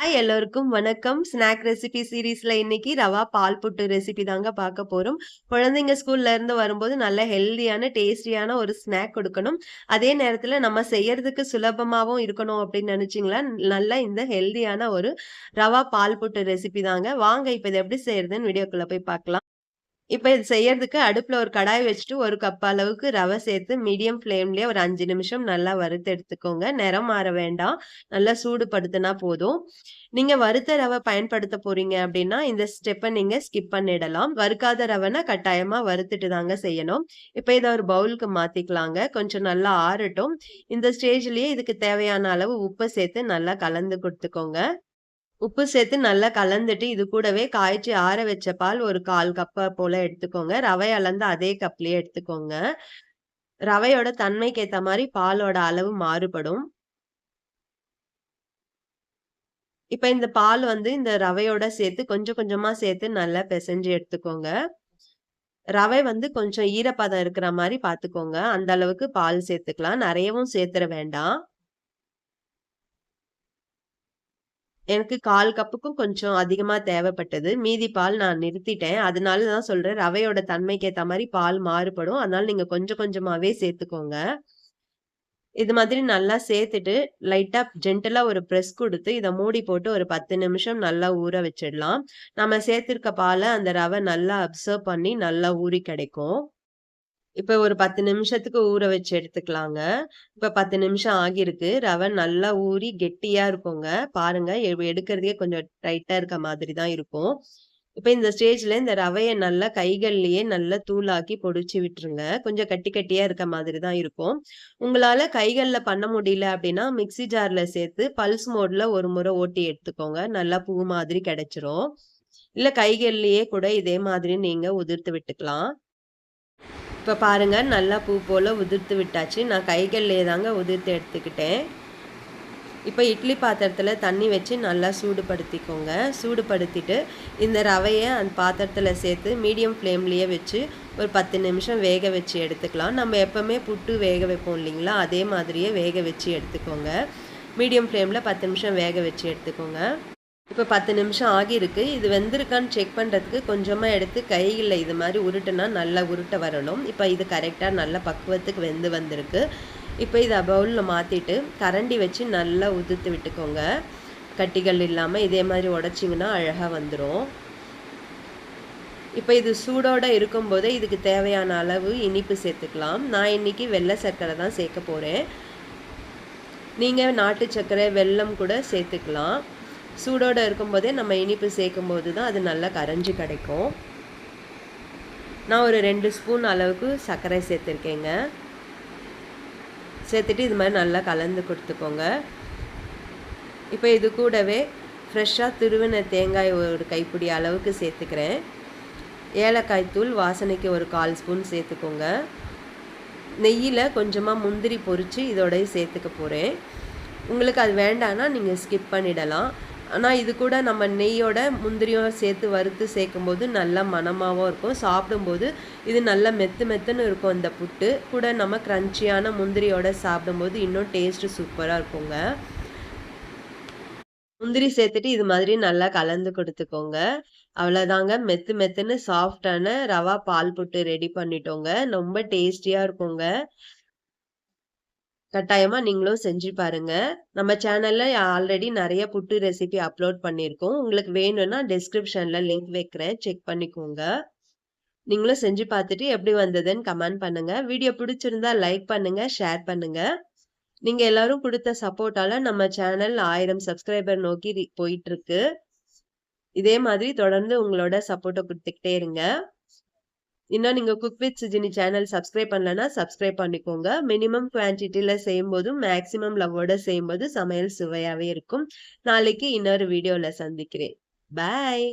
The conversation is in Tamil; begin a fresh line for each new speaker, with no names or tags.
ஹாய் எல்லோருக்கும் வணக்கம். ஸ்நாக் ரெசிபி சீரிஸ்ல இன்னைக்கு ரவா பால் புட்டு ரெசிபி தாங்க பார்க்க போகிறோம் குழந்தைங்க ஸ்கூல்ல இருந்து வரும்போது நல்ல ஹெல்தியான, டேஸ்டியான ஒரு ஸ்நாக் கொடுக்கணும் அதே நேரத்துல நம்ம செய்யறதுக்கு சுலபமாவும் இருக்கணும் அப்படின்னு நினச்சிங்களா நல்லா இந்த ஹெல்தியான ஒரு ரவா பால் புட்டு ரெசிபி தாங்க. வாங்க இப்போ இத எப்படி செய்யறதுன்னு வீடியோக்குள்ளே போய் பார்க்கலாம். இப்போ இது செய்யறதுக்கு அடுப்பில் ஒரு கடாய் வச்சுட்டு ஒரு கப் அளவுக்கு ரவை சேர்த்து மீடியம் ஃப்ளேம்லேயே ஒரு அஞ்சு நிமிஷம் நல்லா வறுத்து எடுத்துக்கோங்க. நிறம் மாற வேண்டாம். நல்லா சூடுபடுத்தினா போதும். நீங்கள் வறுத்த ரவை பயன்படுத்த போறீங்க அப்படின்னா, இந்த ஸ்டெப்பை நீங்கள் ஸ்கிப் பண்ணிடலாம். வறுக்காத ரவைனா கட்டாயமாக வறுத்துட்டு தாங்க செய்யணும். இப்போ இதை ஒரு பவுலுக்கு மாற்றிக்கலாங்க கொஞ்சம் நல்லா ஆறட்டும். இந்த ஸ்டேஜ்லேயே இதுக்கு தேவையான அளவு உப்பை சேர்த்து நல்லா கலந்து கொடுத்துக்கோங்க உப்பு சேர்த்து நல்லா கலந்துட்டு, இது கூடவே காய்ச்சி ஆற வச்ச பால் ஒரு கால் கப்பை போல எடுத்துக்கோங்க. ரவை அளந்து அதே கப்லயே எடுத்துக்கோங்க. ரவையோட தன்மைக்கு ஏற்ற மாதிரி பாலோட அளவு மாறுபடும். இப்ப இந்த பால் வந்து இந்த ரவையோட சேர்த்து கொஞ்சம் கொஞ்சமா சேர்த்து நல்லா பிசைஞ்சு எடுத்துக்கோங்க. ரவை வந்து கொஞ்சம் ஈரப்பதம் இருக்கிற மாதிரி பார்த்துக்கோங்க. அந்த அளவுக்கு பால் சேர்த்துக்கலாம். நிறையவும் சேர்த்துற வேண்டாம். எனக்கு 1/4 கப்புக்கும் கொஞ்சம் அதிகமாக தேவைப்பட்டது. மீதி பால் நான் நிறுத்திட்டேன். அதனால தான் சொல்கிறேன் ரவையோட தன்மைக்கு மாதிரி பால் மாறுபடும். அதனால நீங்கள் கொஞ்சம் கொஞ்சமாகவே சேர்த்துக்கோங்க. இது மாதிரி நல்லா சேர்த்துட்டு, லைட்டாக ஜென்டலாக ஒரு ப்ரெஸ் கொடுத்து இதை மூடி போட்டு ஒரு 10 நிமிஷம் நல்லா ஊற வச்சிடலாம். நம்ம சேர்த்துருக்க பாலை அந்த ரவை நல்லா அப்சர்வ் பண்ணி நல்லா ஊறி கிடைக்கும். இப்ப ஒரு 10 நிமிஷத்துக்கு ஊற வச்சு எடுத்துக்கலாங்க. இப்ப 10 நிமிஷம் ஆகியிருக்கு. ரவை நல்லா ஊறி கெட்டியா இருக்குங்க. பாருங்க எ எடுக்கிறதுக்கே கொஞ்சம் டைட்டா இருக்க மாதிரி தான் இருக்கும். இப்ப இந்த ஸ்டேஜ்ல இந்த ரவையை நல்லா கைகள்லயே நல்லா தூளாக்கி பொடிச்சு விட்டுருங்க. கொஞ்சம் கட்டி கட்டியா இருக்க மாதிரி தான் இருக்கும். உங்களால கைகள்ல பண்ண முடியல அப்படின்னா, மிக்ஸி ஜார்ல சேர்த்து பல்ஸ் மோட்ல ஒரு முறை ஓட்டி எடுத்துக்கோங்க. நல்லா பூ மாதிரி கிடைச்சிரும். இல்ல கைகள்லயே கூட இதே மாதிரி நீங்க உதிர்த்து விட்டுக்கலாம். இப்போ பாருங்கள் நல்லா பூ போல் உதிர்த்து விட்டாச்சு. நான் கைகள்லயே தாங்க உதிர்த்து எடுத்துக்கிட்டேன். இப்போ இட்லி பாத்திரத்தில் தண்ணி வச்சு நல்லா சூடுபடுத்திக்கோங்க. சூடுபடுத்திட்டு, இந்த ரவையை அந்த பாத்திரத்தில் சேர்த்து மீடியம் ஃப்ளேம்லேயே வச்சு ஒரு 10 நிமிஷம் வேக வச்சு எடுத்துக்கலாம். நம்ம எப்போவுமே புட்டு வேக வைப்போம் இல்லைங்களா, அதே மாதிரியே வேக வச்சு எடுத்துக்கோங்க. மீடியம் ஃப்ளேமில் பத்து நிமிஷம் வேக வச்சு எடுத்துக்கோங்க. இப்போ பத்து நிமிஷம் ஆகியிருக்கு. இது வெந்திருக்கான்னு செக் பண்ணுறதுக்கு கொஞ்சமாக எடுத்து கையில் இது மாதிரி உருட்டுனா நல்லா உருட்ட வரணும். இப்போ இது கரெக்டாக நல்ல பக்குவத்துக்கு வெந்து வந்திருக்கு. இப்போ இதை பவுலில் மாற்றிட்டு கரண்டி வச்சு நல்லா உதிர்த்து விட்டுக்கோங்க. கட்டிகள் இல்லாமல் இதே மாதிரி உடச்சிங்கன்னா அழகாக வந்துடும் இப்போ இது சூடோடு இருக்கும்போதே இதுக்கு தேவையான அளவு இனிப்பு சேர்த்துக்கலாம். நான் இன்றைக்கி வெள்ளை சர்க்கரை தான் சேர்க்க போகிறேன் நீங்கள் நாட்டு சர்க்கரை, வெல்லம் கூட சேர்த்துக்கலாம். சூடோடு இருக்கும்போதே நம்ம இனிப்பு சேர்க்கும்போது தான் அது நல்லா கரைஞ்சி கிடைக்கும். நான் ஒரு ரெண்டு ஸ்பூன் அளவுக்கு சர்க்கரை சேர்த்துருக்கேங்க. சேர்த்துட்டு இது மாதிரி நல்லா கலந்து கொடுத்துக்கோங்க இப்போ இது கூடவே ஃப்ரெஷ்ஷாக துருவின தேங்காய் ஒரு கைப்பிடி அளவுக்கு சேர்த்துக்கிறேன். ஏலக்காய் தூள் வாசனைக்கு ஒரு 1/4 ஸ்பூன் சேர்த்துக்கோங்க. நெய்யில் கொஞ்சமாக முந்திரி பொரிச்சு இதோடய சேர்த்துக்க போகிறேன் உங்களுக்கு அது வேண்டான்னா நீங்கள் ஸ்கிப் பண்ணிடலாம். ஆனால் இது கூட நம்ம நெய்யோட முந்திரியும் சேர்த்து வறுத்து சேர்க்கும்போது நல்லா மனமாகவும் இருக்கும். சாப்பிடும்போது இது நல்லா மெத்து மெத்துன்னு இருக்கும் இந்த புட்டு. கூட நம்ம க்ரன்ச்சியான முந்திரியோட சாப்பிடும்போது இன்னும் டேஸ்ட்டு சூப்பராக இருக்குங்க. முந்திரி சேர்த்துட்டு இது மாதிரி நல்லா கலந்து கொடுத்துக்கோங்க அவ்வளோதாங்க மெத்து மெத்துன்னு சாஃப்ட்டான ரவா பால் புட்டு ரெடி பண்ணிட்டோங்க. ரொம்ப டேஸ்டியாக இருக்குங்க. கட்டாயமாக நீங்களும் செஞ்சு பாருங்க. நம்ம சேனலில் ஆல்ரெடி நிறைய புட்டு ரெசிபி அப்லோட் பண்ணியிருக்கோம். உங்களுக்கு வேணும்னா டிஸ்கிரிப்ஷனில் லிங்க் வைக்கிறேன். செக் பண்ணிக்கோங்க. நீங்களும் செஞ்சு பார்த்துட்டு எப்படி வந்ததுன்னு கமெண்ட் பண்ணுங்க. வீடியோ பிடிச்சிருந்தா லைக் பண்ணுங்க, ஷேர் பண்ணுங்க. நீங்க எல்லாரும் கொடுத்த சப்போர்ட்டால நம்ம சேனல் ஆயிரம் சப்ஸ்கிரைபர் நோக்கி போயிட்டுருக்கு. இதே மாதிரி தொடர்ந்து உங்களோட சப்போர்ட்டை கொடுத்துக்கிட்டே இருங்க. இன்னும் நீங்க cook with Sujini channel subscribe பண்ணலன்னா சப்ஸ்கிரைப் பண்ணிக்கோங்க. மினிமம் குவான்டிட்டில செய்யும்போதும், மேக்ஸிமம் லவ்வோட செய்யும்போது சமையல் சுவையாவே இருக்கும். நாளைக்கு இன்னொரு வீடியோல சந்திக்கிறேன். பாய்.